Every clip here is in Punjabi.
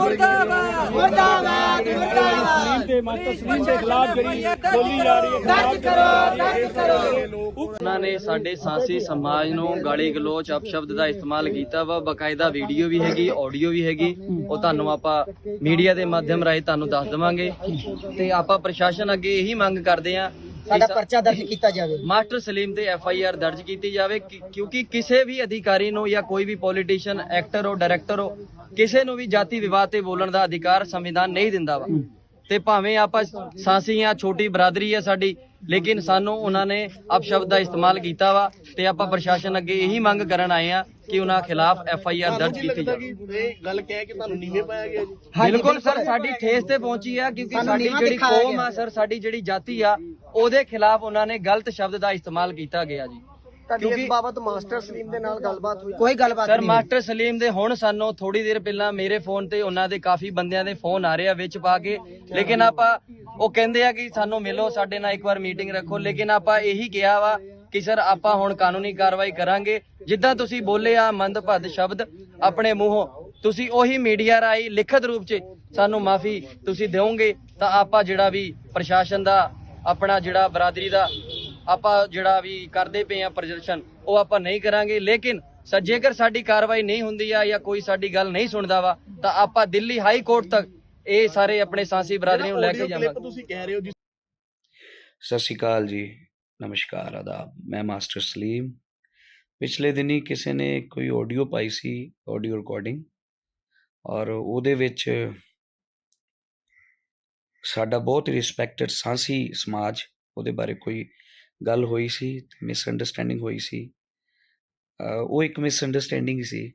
ਮੁਰਦਾਬਾਦ ਮੁਰਦਾਬਾਦ ਮੁਰਦਾਬਾਦ। ਤੇ ਮਾਸਟਰ ਸਲੀਮ ਦੇ ਖਿਲਾਫ ਜਿਹੜੀ ਬੋਲੀ ਜਾ ਰਹੀ ਹੈ ਦਰਜ ਕਰੋ ਦਰਜ ਕਰੋ। ਉਹਨਾਂ ਨੇ ਸਾਡੇ ਸਾਂਸੀ ਸਮਾਜ ਨੂੰ ਗਾਲੀ ਗਲੋਚ ਅਪਸ਼ਬਦ ਦਾ ਇਸਤੇਮਾਲ ਕੀਤਾ ਵਾ ਬਕਾਇਦਾ ਵੀਡੀਓ ਵੀ ਹੈਗੀ ਆਡੀਓ ਵੀ ਹੈਗੀ। ਉਹ ਤੁਹਾਨੂੰ ਆਪਾਂ ਮੀਡੀਆ ਦੇ ਮਾਧਿਅਮ ਰਾਹੀਂ ਤੁਹਾਨੂੰ ਦੱਸ ਦੇਵਾਂਗੇ। ਤੇ ਆਪਾਂ ਪ੍ਰਸ਼ਾਸਨ ਅੱਗੇ ਇਹੀ ਮੰਗ ਕਰਦੇ ਆ ਸਾਡਾ ਪਰਚਾ ਦਰਜ ਕੀਤਾ ਜਾਵੇ। ਮਾਸਟਰ ਸਲੀਮ ਤੇ ਐਫ ਆਈ ਆਰ ਦਰਜ ਕੀਤੀ ਜਾਵੇ ਕਿ- ਕਿਉਂਕਿ ਕਿਸੇ ਵੀ ਅਧਿਕਾਰੀ ਨੂੰ ਜਾਂ ਕੋਈ ਵੀ ਪੋਲੀਟੀਸ਼ੀਅਨ ਐਕਟਰ ਹੋ ਡਾਇਰੈਕਟਰ ਹੋ ਕਿਸੇ ਨੂੰ ਵੀ ਜਾਤੀ ਵਿਵਾਦ ਤੇ ਬੋਲਣ ਦਾ ਅਧਿਕਾਰ ਸੰਵਿਧਾਨ ਨਹੀਂ ਦਿੰਦਾ ਵਾ। ਤੇ ਭਾਵੇਂ ਆਪਾਂ ਸਾਂਸੀ ਆ ਛੋਟੀ ਬਰਾਦਰੀ ਹੈ ਸਾਡੀ ਲੇਕਿਨ ਸਾਨੂੰ ਉਹਨਾਂ ਨੇ ਅਪਸ਼ਬਦ ਦਾ ਇਸਤੇਮਾਲ ਕੀਤਾ ਵਾ ਤੇ ਆਪਾਂ ਪ੍ਰਸ਼ਾਸਨ ਅੱਗੇ ਇਹੀ ਮੰਗ ਕਰਨ ਆਏ ਆ ਕਿ ਉਹਨਾਂ ਖਿਲਾਫ ਐਫ ਆਈ ਆਰ ਦਰਜ ਕੀਤੀ ਜਾਵੇ। ਇਹ ਗੱਲ ਕਹਿ ਕੇ ਤੁਹਾਨੂੰ ਨੀਵੇਂ ਪਾਇਆ ਗਿਆ ਜੀ? ਬਿਲਕੁਲ ਸਰ ਸਾਡੀ ਠੇਸ ਤੇ ਪਹੁੰਚੀ ਆ ਕਿਉਂਕਿ ਸਾਡੀ ਜਿਹੜੀ ਕੌਮ। ਆ ਸਰ ਸਾਡੀ ਜਿਹੜੀ ਜਾਤੀ ਆ ਉਹਦੇ ਖਿਲਾਫ ਉਹਨਾਂ ਨੇ ਗਲਤ ਸ਼ਬਦ ਦਾ ਇਸਤੇਮਾਲ ਕੀਤਾ ਗਿਆ ਜੀ। ਤੁਹਾਡੀ ਇਸ ਬਾਬਤ ਮਾਸਟਰ ਸਲੀਮ ਦੇ ਨਾਲ ਗੱਲਬਾਤ ਹੋਈ। ਕੋਈ ਗੱਲਬਾਤ ਸਰ ਮਾਸਟਰ ਸਲੀਮ ਦੇ ਹੁਣ ਸਾਨੂੰ ਥੋੜੀ ਦੇਰ ਪਹਿਲਾਂ ਮੇਰੇ ਫੋਨ ਤੇ ਉਹਨਾਂ ਦੇ ਕਾਫੀ ਬੰਦਿਆਂ ਦੇ ਫੋਨ ਆ ਰਹੇ ਆ ਵਿੱਚ ਪਾ ਕੇ। ਲੇਕਿਨ ਆਪਾਂ ਉਹ ਕਹਿੰਦੇ ਆ ਕਿ ਸਾਨੂੰ ਮਿਲੋ ਸਾਡੇ ਨਾਲ ਇੱਕ ਵਾਰ ਮੀਟਿੰਗ ਰੱਖੋ। ਲੇਕਿਨ ਆਪਾਂ ਇਹੀ ਕਿਹਾ ਵਾ ਕਿ ਸਰ ਆਪਾਂ ਹੁਣ ਕਾਨੂੰਨੀ ਕਾਰਵਾਈ ਕਰਾਂਗੇ। ਜਿੱਦਾਂ ਤੁਸੀਂ ਬੋਲੇ ਆ ਮੰਦਭੱਦ ਸ਼ਬਦ ਆਪਣੇ ਮੂੰਹੋਂ ਤੁਸੀਂ ਉਹੀ ਮੀਡੀਆ ਰਾਹੀਂ ਲਿਖਤ ਰੂਪ 'ਚ ਸਾਨੂੰ ਮਾਫੀ ਤੁਸੀਂ ਦਿਓਗੇ ਤਾਂ ਆਪਾਂ ਜਿਹੜਾ ਵੀ ਪ੍ਰਸ਼ਾਸਨ ਦਾ ਆਪਣਾ ਜਿਹੜਾ ਬਰਾਦਰੀ ਦਾ ਆਪਾਂ ਜਿਹੜਾ ਵੀ ਕਰਦੇ ਪਏ ਆ ਪ੍ਰਦਰਸ਼ਨ ਉਹ ਆਪਾਂ ਨਹੀਂ ਕਰਾਂਗੇ। ਲੇਕਿਨ ਜੇਕਰ ਸਾਡੀ ਕਾਰਵਾਈ ਨਹੀਂ ਹੁੰਦੀ ਆ ਜਾਂ ਕੋਈ ਸਾਡੀ ਗੱਲ ਨਹੀਂ ਸੁਣਦਾ ਵਾ ਤਾਂ ਆਪਾਂ ਦਿੱਲੀ ਹਾਈ ਕੋਰਟ ਤੱਕ ਇਹ ਸਾਰੇ ਆਪਣੇ ਸਾਂਸੀ ਬਰਾਦਰੀ ਨੂੰ ਲੈ ਕੇ ਜਾਵਾਂਗੇ। ਤੁਸੀਂ ਕਹਿ ਰਹੇ ਹੋ ਜੀ ਸਤਿ ਸ਼੍ਰੀ ਅਕਾਲ ਜੀ। ਨਮਸਕਾਰ ਆਦਾਬ। ਮੈਂ ਮਾਸਟਰ ਸਲੀਮ। ਪਿਛਲੇ ਦਿਨੀ ਕਿਸੇ ਨੇ ਕੋਈ ਆਡੀਓ ਪਾਈ ਸੀ ਆਡੀਓ ਰਿਕਾਰਡਿੰਗ ਔਰ ਉਹਦੇ ਵਿੱਚ ਸਾਡਾ ਬਹੁਤ ਰਿਸਪੈਕਟਡ ਸਾਂਸੀ ਸਮਾਜ ਉਹਦੇ ਬਾਰੇ ਕੋਈ ਗੱਲ ਹੋਈ ਸੀ ਮਿਸ ਅੰਡਰਸਟੈਂਡਿੰਗ ਹੋਈ ਸੀ? ਉਹ ਇੱਕ ਮਿਸ ਅੰਡਰਸਟੈਂਡਿੰਗ ਸੀ,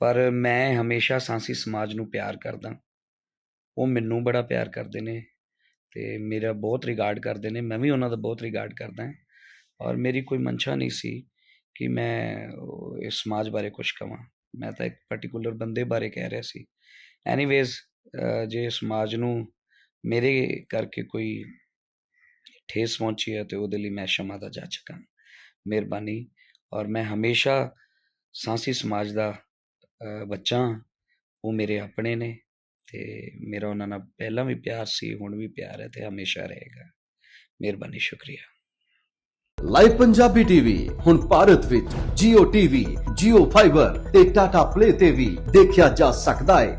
ਪਰ ਮੈਂ ਹਮੇਸ਼ਾ ਸਾਂਸੀ ਸਮਾਜ ਨੂੰ ਪਿਆਰ ਕਰਦਾ। ਉਹ ਮੈਨੂੰ ਬੜਾ ਪਿਆਰ ਕਰਦੇ ਨੇ ਤੇ ਮੇਰਾ ਬਹੁਤ ਰਿਗਾਰਡ ਕਰਦੇ ਨੇ, ਮੈਂ ਵੀ ਉਹਨਾਂ ਦਾ ਬਹੁਤ ਰਿਗਾਰਡ ਕਰਦਾ ਹਾਂ। ਔਰ ਮੇਰੀ ਕੋਈ ਮਨਸ਼ਾ ਨਹੀਂ ਸੀ ਕਿ ਮੈਂ ਇਸ ਸਮਾਜ ਬਾਰੇ ਕੁਝ ਕਵਾਂ। ਮੈਂ ਤਾਂ ਇੱਕ ਪਾਰਟਿਕੂਲਰ ਬੰਦੇ ਬਾਰੇ ਕਹਿ ਰਿਹਾ ਸੀ। ਐਨੀਵੇਜ਼ ਜੇ ਸਮਾਜ ਨੂੰ ਮੇਰੇ ਕਰਕੇ ਕੋਈ ਠੇਸ ਪਹੁੰਚੀ ਹੈ ਤੇ ਉਹਦੇ ਲਈ ਮੈਂ ਸ਼ਮਾ ਦਾ ਜਾਚਕ ਹਾਂ ਮਿਹਰਬਾਨੀ ਔਰ ਮੈਂ ਹਮੇਸ਼ਾ ਸਾਂਸੀ ਸਮਾਜ ਦਾ ਬੱਚਾ ਹਾਂ। ਉਹ ਮੇਰੇ ਆਪਣੇ ਨੇ ਤੇ ਮੇਰਾ ਉਹਨਾਂ ਨਾਲ ਪਹਿਲਾਂ ਵੀ ਪਿਆਰ ਸੀ ਹੁਣ ਵੀ ਪਿਆਰ ਹੈ ਤੇ ਹਮੇਸ਼ਾ ਰਹੇਗਾ ਮਿਹਰਬਾਨੀ ਸ਼ੁਕਰੀਆ ਲਾਈਵ ਪੰਜਾਬੀ ਟੀਵੀ ਹੁਣ ਭਾਰਤ ਵਿੱਚ Jio TV, Jio Fiber ਤੇ Tata Play ਤੇ ਵੀ ਦੇਖਿਆ ਜਾ ਸਕਦਾ ਹੈ